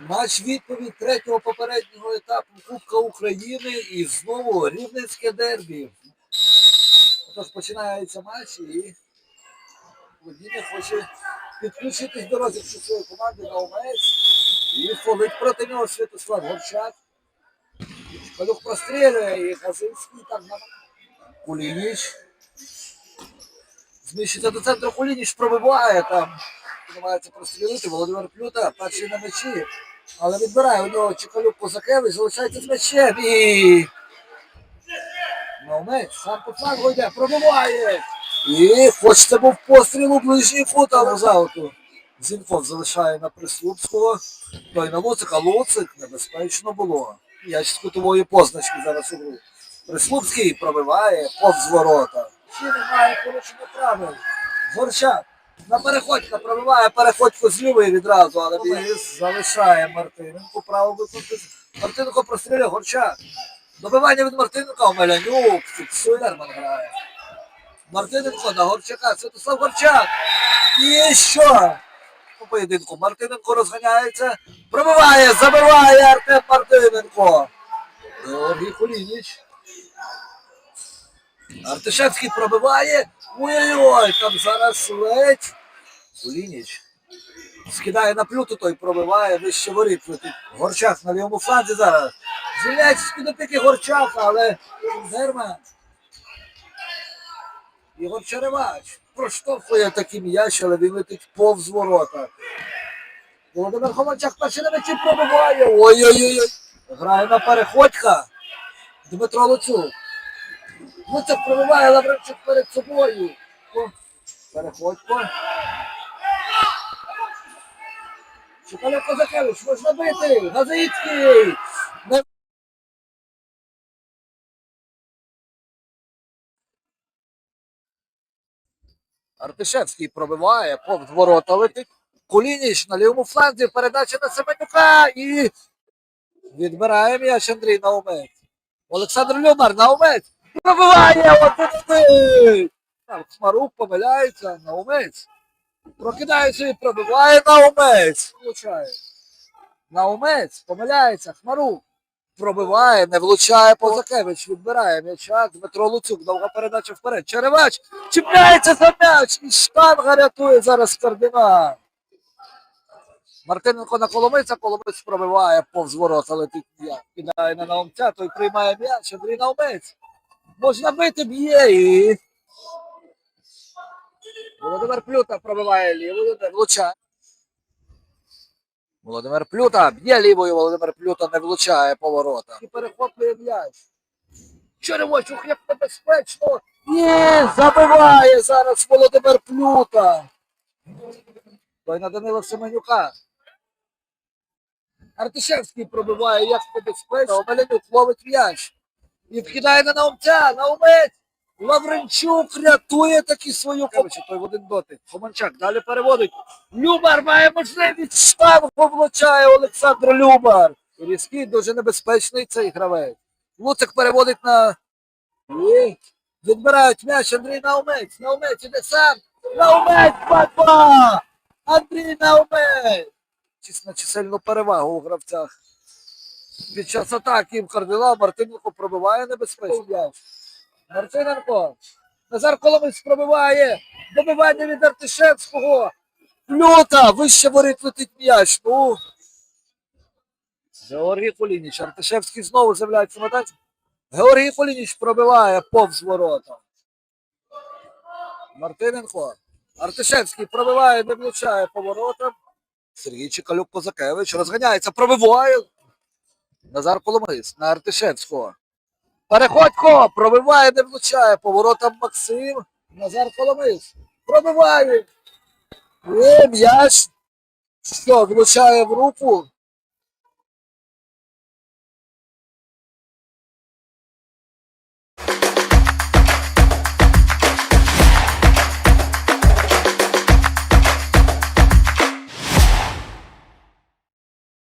Матч відповідь третього попереднього етапу Кубка України і знову Рівненське дербі. Тож починається матч і Володіння хоче підключитись до розіграшу своєї команди на ОМС. І фолить проти нього Святослав Горчак. Чкалюк прострілює і Газинський там на Кулініч. Зміщується до центру Кулініч, пробиває там. Намагається прострілити Володимир Плюта, перший на м'ячі. Але відбирає у нього Чекалюк Козакевич, залишається з м'ячем і. Мовмець, сам по флангу йде, пробиває. І хоч це був постріл у ближній кут, але з ауту. Залишає на Прислупського. Той на Луцика. Луцик небезпечно було. М'яч з кутової позначки зараз у гру. Пробиває повз ворота. Чи немає порушення правил. Горчак. На переходька пробиває переходьку з лівої відразу, але Біс залишає Мартиненко. Право виконати. Мартиненко прострілює Горчак. Добивання від Мартиненка Омелянюк. Фіксує грає. Мартиненко на Горчака. Святослав Горчак. І що? У поєдинку Мартиненко розганяється. Пробиває, забиває Артем Мартиненко. Георгій Кулініч. Артишевський пробиває. Ой-ой-ой, там зараз ледь. Кулініч. Скидає на плюту, той пробиває, вище воріт. Горчак на лівому фланзі зараз. Звільняється з-під опіки але Герман. Ігор Черевач проштовхує такий м'яч, але він летить повз ворота. Володимир Хомачак перший на м'ячі пробиває. Ой-ой-ой. Грає на переходька. Дмитро Луцюк. Луцюк пробиває Лавренчук перед собою. Переходько. Чекаля Козакевич, можна бити. Газицький. Артишевський пробиває, повз ворота летить. Кулініч на лівому фланзі, передача на Семенюка і відбирає м'яч Андрій Наумець. Олександр Люмар, Наумець пробиває один. Там Хмарук помиляється, Наумець. Прокидається і пробиває Наумець. Влучає. Наумець помиляється, Хмарук. Пробиває, не влучає Позакевич, відбирає м'яча. Дмитро Луцюк, довга передача вперед. Черевач чіпляється за м'яч і штанга рятує зараз Кардинал. Мартиненко на Коломиця, Коломиць пробиває повз ворота, летить м'яч. Кидає на Наумця, той приймає м'яч, Андрій Наумець. Можна бити, б'є і... Володимир Плюта пробиває лівою, не влучає. Володимир Плюта б'є лівою, Володимир Плюта не влучає поворота. І перехоплює м'яч. Черевочук, як небезпечно. Ні, забиває зараз Володимир Плюта. Той на Данила Семенюка. Артишевський пробиває, як небезпечно. Омелянюк ловить м'яч. І вкидає на Наумця, Наумець. Лавренчук рятує таки свою команду. Той в один дотик. Хоманчак далі переводить. Любар має можливість штангу влучає Олександр Любар. Різкий дуже небезпечний цей гравець. Луцик переводить на. Відбирають м'яч Андрій Наумець. Наумець іде сам. Наумець 2-2! Андрій Наумець! Чисто чисельну перевагу у гравцях. Під час атаки кардинал Мартиненко пробиває небезпечний м'яч. Мартиненко. Назар Коломець пробиває. Добивання від Артишевського. Плюта. Вище воріт летить м'яч. Ну. Георгій Кулініч. Артишевський знову з'являється на танці. Георгій Кулініч пробиває повз ворота. Мартиненко. Артишевський пробиває, не влучає по воротам. Сергій Чекалюк Козакевич розганяється, пробиває. Назар Коломис на Артишевського. Переходько пробиває, не влучає. Поворотом Максим. Назар Коломис. Пробиває. І м'яч. Що, влучає в руку.